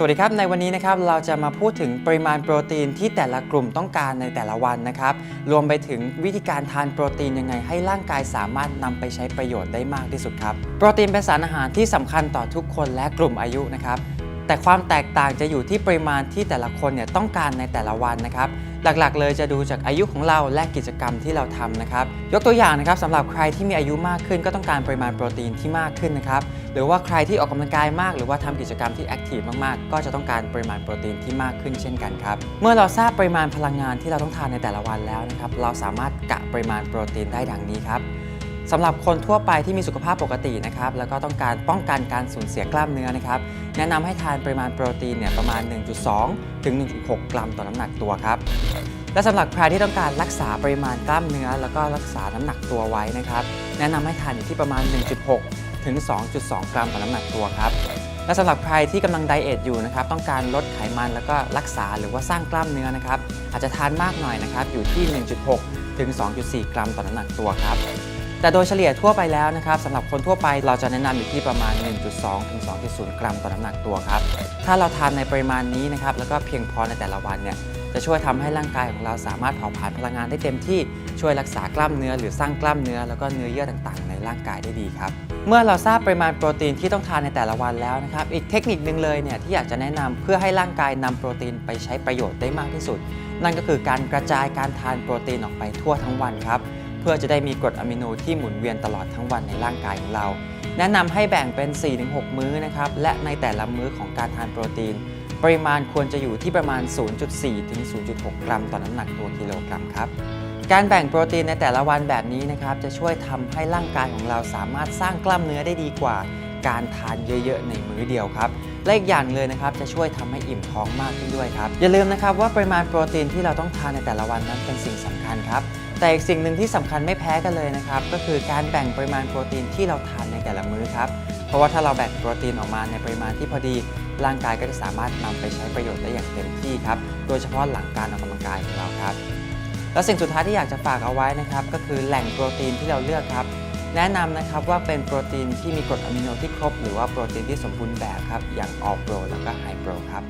สวัสดีครับ ในวันนี้นะครับเราจะมาพูดถึงปริมาณโปรตีนที่แต่ละกลุ่มต้องการในแต่ละวันนะครับ รวมไปถึงวิธีการทานโปรตีนยังไงให้ร่างกายสามารถนำไปใช้ประโยชน์ได้มากที่สุดครับ โปรตีนเป็นสารอาหารที่สำคัญต่อทุกคนและกลุ่มอายุนะครับแต่ความแตกต่างจะอยู่ที่ปริมาณที่แต่ละคนเนี่ยต้องการในแต่ละวันนะครับ หลักๆ เลยจะดูจากอายุของเราและกิจกรรมที่เราทำนะครับ ยกตัวอย่างนะครับสำหรับใครที่มีอายุมากขึ้น ก็ต้องการปริมาณโปรตีนที่มากขึ้นนะครับ หรือว่าใครที่ออกกำลังกายมาก หรือว่าทำกิจกรรมที่แอคทีฟมากๆ ก็จะต้องการปริมาณโปรตีนที่มากขึ้นเช่นกันครับ เมื่อเราทราบปริมาณพลังงานที่เราต้องทานในแต่ละวันแล้วนะครับ เราสามารถกะปริมาณโปรตีนได้ดังนี้ครับ สำหรับคนทั่วไปที่มีสุขภาพปกตินะครับแล้วก็ต้องการป้องกันการสูญเสียกล้ามเนื้อนะครับแนะนำให้ทานปริมาณโปรตีนเนี่ยประมาณ 1.2 ถึง 1.6 กรัมต่อน้ำหนักตัวครับและสำหรับใครที่ต้องการรักษาปริมาณกล้ามเนื้อ แล้วก็รักษาน้ำหนักตัวไว้นะครับแนะนำให้ทานอยู่ที่ประมาณ 1.6 ถึง 2.2 กรัมต่อน้ำหนักตัวครับและสำหรับใครที่กำลังไดเอทอยู่นะครับต้องการลดไขมันแล้วก็รักษาหรือว่าสร้างกล้ามเนื้อนะครับอาจจะทานมากหน่อยนะครับอยู่ที่ 1.6 ถึง 2.4 กรัมต่อน้ำหนักตัวครับ แต่โดยเฉลี่ยทั่วไปแล้วนะครับสำหรับคนทั่วไปเราจะแนะนำอยู่ที่ประมาณ 1.2 ถึง 2.0 กรัมต่อน้ำหนักตัวครับ ถ้าเราทานในปริมาณนี้นะครับแล้วก็เพียงพอในแต่ละวันเนี่ยจะช่วยทำให้ร่างกายของเราสามารถเผาผลาญพลังงานได้เต็มที่ช่วยรักษากล้ามเนื้อหรือสร้างกล้ามเนื้อแล้วก็เนื้อเยื่อต่างๆ ในร่างกายได้ดีครับ เมื่อเราทราบปริมาณโปรตีนที่ต้องทานในแต่ละวันแล้วนะครับ อีกเทคนิคนึงเลยเนี่ยที่อยากจะแนะนำเพื่อให้ร่างกายนำโปรตีนไปใช้ประโยชน์ได้มากที่สุด นั่นก็คือการกระจายการทานโปรตีนออกไปทั่วทั้งวันครับ เพื่อจะได้มีกรดอะมิโนที่หมุนเวียนตลอดทั้งวันในร่างกายของเรา แนะนำให้แบ่งเป็น 4-6 มื้อนะครับและในแต่ละมื้อของการทานโปรตีน ปริมาณควรจะอยู่ที่ประมาณ 0.4 ถึง 0.6 กรัมต่อน้ำหนักตัวกิโลกรัมครับการแบ่งโปรตีนในแต่ละวันแบบนี้นะครับจะช่วยทำให้ร่างกายของเราสามารถสร้างกล้ามเนื้อได้ดีกว่า การทานเยอะๆในมื้อเดียวครับและอีกอย่างเลยนะครับจะช่วยทำให้อิ่มท้องมากขึ้นด้วยครับอย่าลืมนะครับว่าปริมาณโปรตีนที่เราต้องทานในแต่ละวันนั้นเป็นสิ่งสำคัญครับ แต่อีกสิ่งหนึ่งที่สำคัญไม่แพ้กันเลยนะครับ ก็คือการแบ่งปริมาณโปรตีนที่เราทานในแต่ละมื้อครับ เพราะว่าถ้าเราแบ่งโปรตีนออกมาในปริมาณที่พอดี ร่างกายก็จะสามารถนำไปใช้ประโยชน์ได้อย่างเต็มที่ครับ โดยเฉพาะหลังการออกกำลังกายของเราครับ แล้วสิ่งสุดท้ายที่อยากจะฝากเอาไว้นะครับ ก็คือแหล่งโปรตีนที่เราเลือกครับ แนะนำนะครับว่าเป็นโปรตีนที่มีกรดอะมิโนที่ครบ หรือว่าโปรตีนที่สมบูรณ์แบบครับ อย่างออโปรแล้วก็ไฮโปรครับ